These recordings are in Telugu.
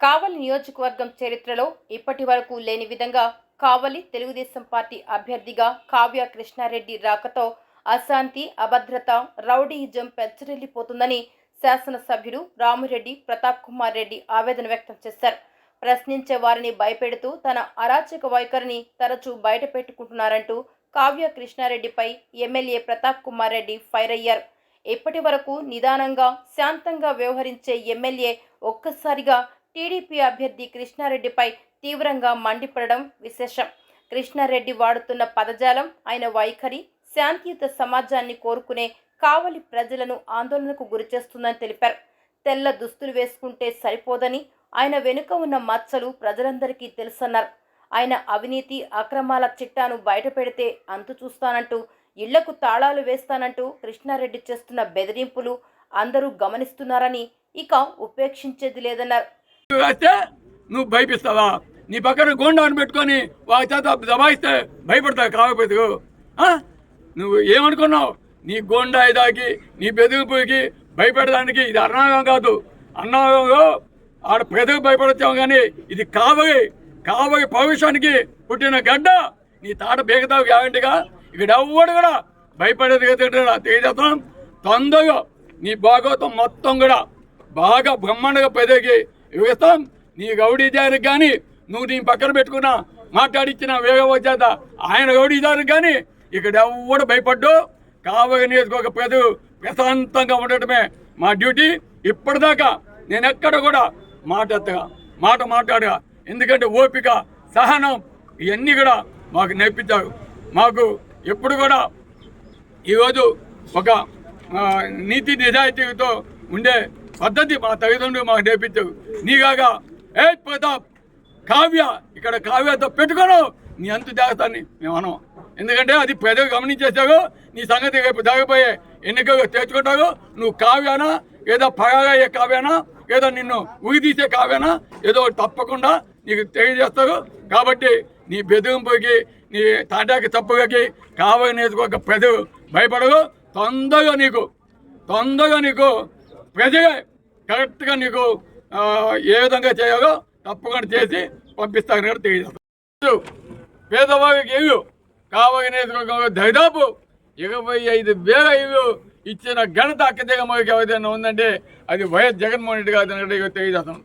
కావలి నియోజకవర్గం చరిత్రలో ఇప్పటి వరకు లేని విధంగా కావలి తెలుగుదేశం పార్టీ అభ్యర్థిగా కావ్య కృష్ణారెడ్డి రాకతో అశాంతి అభద్రత రౌడీయిజం పెచ్చరిల్లిపోతుందని శాసనసభ్యుడు రామిరెడ్డి ప్రతాప్ కుమార్ రెడ్డి ఆవేదన వ్యక్తం చేశారు. ప్రశ్నించే వారిని భయపెడుతూ తన అరాచక వైఖరిని తరచూ బయట పెట్టుకుంటున్నారంటూ కావ్య కృష్ణారెడ్డిపై ఎమ్మెల్యే ప్రతాప్ కుమార్ రెడ్డి ఫైర్ అయ్యారు. ఇప్పటి వరకు నిదానంగా శాంతంగా వ్యవహరించే ఎమ్మెల్యే ఒక్కసారిగా టీడీపీ అభ్యర్థి కృష్ణారెడ్డిపై తీవ్రంగా మండిపడడం విశేషం. కృష్ణారెడ్డి వాడుతున్న పదజాలం ఆయన వైఖరి శాంతియుత సమాజాన్ని కోరుకునే కావలి ప్రజలను ఆందోళనకు గురిచేస్తుందని తెలిపారు. తెల్ల దుస్తులు వేసుకుంటే సరిపోదని ఆయన వెనుక ఉన్న మచ్చలు ప్రజలందరికీ తెలుసన్నారు. ఆయన అవినీతి అక్రమాల చిట్టాను బయటపెడితే అంతు చూస్తానంటూ ఇళ్ళకు తాళాలు వేస్తానంటూ కృష్ణారెడ్డి చేస్తున్న బెదిరింపులు అందరూ గమనిస్తున్నారని ఇక ఉపేక్షించేది లేదన్నారు. వస్తే నువ్వు భయపిస్తావా? నీ పక్కన గోండాన్ని పెట్టుకొని వాళ్ళ చేత దబాయిస్తే భయపడతావు కాకపోతే. నువ్వు ఏమనుకున్నావు? నీ గోండా ఇదాకి నీ బెదిరింపుకి భయపెడడానికి ఇది అన్నాగం కాదు. అన్నాగంలో ఆడ పెదవి భయపడతాం కానీ ఇది కావగి కావగి భవిష్యానికి పుట్టిన గడ్డ. నీ తాట బేగతావు గ్యారంటీగా. ఇక్కడ ఎవ్వడు కూడా భయపడేది తెలియజేస్తాం తొందరగా నీ భాగవతం మొత్తం కూడా బాగా బ్రహ్మాండగా పెదకి యువతం నీ గౌడీజానికి కానీ నువ్వు నీ పక్కన పెట్టుకున్న మాట్లాడించిన వేగవ చేత ఆయన గౌడీజానికి కానీ ఇక్కడ ఎవడు భయపడ్డు కావగ నియోజకవర్గ ప్రజలు ప్రశాంతంగా ఉండటమే మా డ్యూటీ. ఇప్పటిదాకా నేను ఎక్కడ కూడా మాట మాట మాట్లాడగా ఎందుకంటే ఓపిక సహనం ఇవన్నీ కూడా మాకు నేర్పించారు. మాకు ఎప్పుడు కూడా ఈరోజు ఒక నీతి నిజాయితీతో ఉండే పద్ధతి మా తల్లిదండ్రులు మాకు నేర్పించారు. నీగాక ఏ ప్రతాప్ కావ్య ఇక్కడ కావ్యతో పెట్టుకోను. నీ అంత జాగ్రత్తని మేము అనం ఎందుకంటే అది ప్రజలు గమనించేసావు నీ సంగతి రేపు జరగబోయే ఎన్నికలు తెచ్చుకుంటావు నువ్వు కావ్యానా ఏదో పగగా కావ్యానా ఏదో నిన్ను ఉరి తీసే కావ్యానా ఏదో తప్పకుండా నీకు తెలియజేస్తారు. కాబట్టి నీ బెదిరింపుకి నీ తాటాకి తప్పులకి కావ్య నేర్చుకోక ప్రజలు భయపడవు తొందరగా నీకు తొందరగా నీకు ప్రజలే కరెక్ట్గా నీకు ఏ విధంగా చేయాలో తప్పకుండా చేసి పంపిస్తాను కూడా తెలియజేస్తాను. పేదవారికి ఇల్లు కావలి నేర్చుకోక దాదాపు ఇరవై ఐదు వేల ఇల్లు ఇచ్చిన ఘనత అక్కదేగా మనకి ఏదైనా ఉందంటే అది వైఎస్ జగన్మోహన్ రెడ్డి గారు అని కూడా తెలియజేస్తాం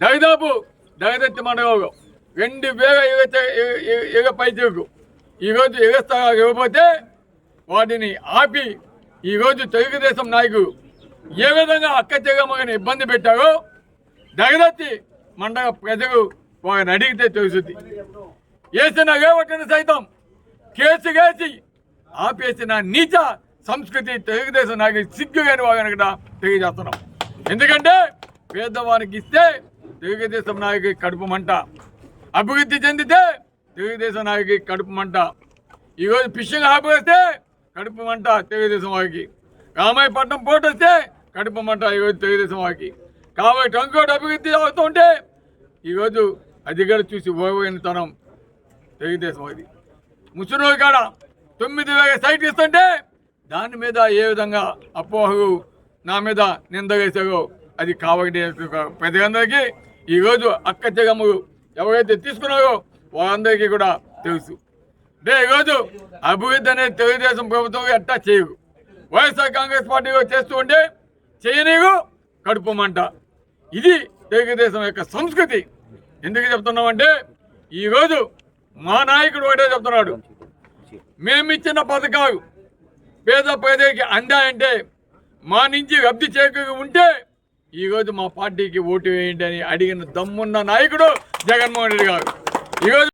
దాదాపు దగదత్తి మండలంలో రెండు వేల ఇగ ఇగ పైచకు ఈరోజు ఎగస్తా ఇవ్వకపోతే వాటిని ఆపి ఈరోజు తెలుగుదేశం నాయకుడు ఏ విధంగా అక్క చెగమ్మని ఇబ్బంది పెట్టారో జగదత్తి మండల ప్రజలు వారిని అడిగితే తెలుసుద్ది. వేసిన రేవటిని సైతం కేసు వేసి ఆపేసిన నీచ సంస్కృతి తెలుగుదేశం నాకు సిగ్గు కాని వారిని కూడా తెలియజేస్తున్నాం. ఎందుకంటే పేదవానికి ఇస్తే తెలుగుదేశం నాయకి కడుపు మంట. అభివృద్ధి చెందితే తెలుగుదేశం నాయకుడి కడుపు మంట. ఈరోజు ఫిషింగ్ ఆపేస్తే కడుపు మంట తెలుగుదేశం వారికి. రామాయపట్నం పోటు వస్తే కడుపు మంట ఈరోజు తెలుగుదేశం వాకి కాబట్టి టంకోటి అభివృద్ధి అవుతుంటే ఈరోజు అది కూడా చూసి ఓవైన తనం తెలుగుదేశం అది ముసలి కాడ తొమ్మిది వేల సైట్ ఇస్తుంటే దాని మీద ఏ విధంగా అపోహలు నా మీద నింద వేసారో అది కావటి ప్రజలందరికీ ఈరోజు అక్క జగమ్మలు ఎవరైతే తీసుకున్నారో వాళ్ళందరికీ కూడా తెలుసు. అంటే ఈరోజు అభివృద్ధి అనేది తెలుగుదేశం ప్రభుత్వం ఎట్టా చేయరు వైఎస్ఆర్ కాంగ్రెస్ పార్టీ చేస్తూ ఉంటే చేయనీగు కడుపు మంట ఇది తెలుగుదేశం యొక్క సంస్కృతి. ఎందుకు చెప్తున్నామంటే ఈరోజు మా నాయకుడు ఒకటే చెప్తున్నాడు. మేమిచ్చిన పథకాలు పేద పేదకి అందాయంటే మా నుంచి లబ్ధి చేయక ఉంటే ఈరోజు మా పార్టీకి ఓటు వేయండి అని అడిగిన దమ్మున్న నాయకుడు జగన్మోహన్ రెడ్డి గారు. ఈరోజు